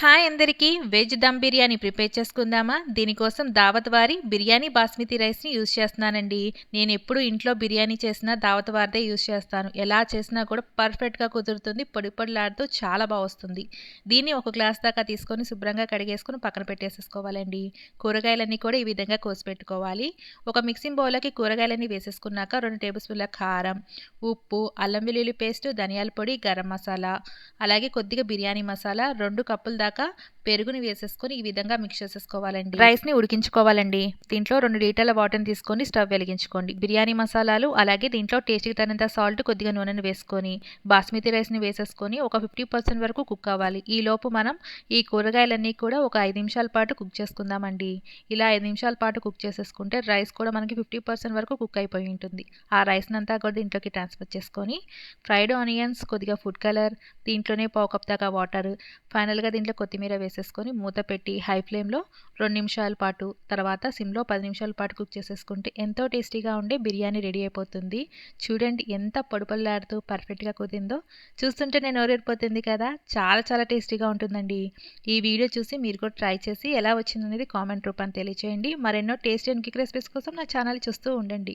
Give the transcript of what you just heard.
Hi అందరికీ veg dum biryani prepare చేసుకుందామా? దీనికోసం దావత్ వారి బిర్యానీ బాస్మతి రైస్ని యూజ్ చేస్తున్నానండి. నేను ఎప్పుడు ఇంట్లో బిర్యానీ చేసినా దావత్ వారిదే యూజ్ చేస్తాను. ఎలా చేసినా కూడా పర్ఫెక్ట్గా కుదురుతుంది పొడి పొడిలాడుతూ చాలా బాగా వస్తుంది. దీన్ని ఒక గ్లాస్ దాకా తీసుకొని శుభ్రంగా కడిగేసుకుని పక్కన పెట్టేసేసుకోవాలండి. కూరగాయలన్నీ కూడా ఈ విధంగా కోసి పెట్టుకోవాలి. ఒక మిక్సింగ్ బౌల్లోకి కూరగాయలన్నీ వేసేసుకున్నాక రెండు టేబుల్ స్పూన్ల కారం ఉప్పు అల్లం వెల్లుల్లి పేస్ట్ ధనియాల పొడి గరం మసాలా అలాగే కొద్దిగా బిర్యానీ మసాలా రెండు కప్పులు దాకా పెరుగుని వేసేసుకొని ఈ విధంగా మిక్స్ చేసేసుకోవాలండి. రైస్ని ఉడికించుకోవాలండి. దీంట్లో రెండు లీటర్ల వాటర్ని తీసుకొని స్టవ్ వెలిగించుకోండి. బిర్యానీ మసాలాలు అలాగే దీంట్లో టేస్ట్కి తగినంత సాల్ట్ కొద్దిగా నూనెను వేసుకొని బాస్మతి రైస్ని వేసేసుకొని ఒక ఫిఫ్టీ పర్సెంట్ వరకు కుక్ అవ్వాలి. ఈ లోపు మనం ఈ కూరగాయలన్నీ కూడా ఒక ఐదు నిమిషాల పాటు కుక్ చేసుకుందామండి. ఇలా ఐదు నిమిషాల పాటు కుక్ చేసేసుకుంటే రైస్ కూడా మనకి ఫిఫ్టీ పర్సెంట్ వరకు కుక్ అయిపోయి ఉంటుంది. ఆ రైస్ని అంతా కూడా దీంట్లోకి ట్రాన్స్ఫర్ చేసుకొని ఫ్రైడ్ ఆనియన్స్ కొద్దిగా ఫుడ్ కలర్ దీంట్లోనే పావు కప్ దాకా వాటర్. ఫైనల్గా దీంట్లో కొత్తిమీర వేసేసుకొని మూత పెట్టి హై ఫ్లేమ్లో రెండు నిమిషాల పాటు తర్వాత సిమ్లో పది నిమిషాల పాటు కుక్ చేసేసుకుంటే ఎంతో టేస్టీగా ఉండే బిర్యానీ రెడీ అయిపోతుంది. చూడండి ఎంత పొడుపల్లాడుతూ పర్ఫెక్ట్గా కుదిందో. చూస్తుంటే నేను ఓరేరిపోతుంది కదా. చాలా చాలా టేస్టీగా ఉంటుందండి. ఈ వీడియో చూసి మీరు కూడా ట్రై చేసి ఎలా వచ్చిందనేది కామెంట్ రూపాన్ని తెలియచేయండి. మరెన్నో టేస్టీ అండ్ కిక్ రెసిపీస్ కోసం నా ఛానల్ చూస్తూ ఉండండి.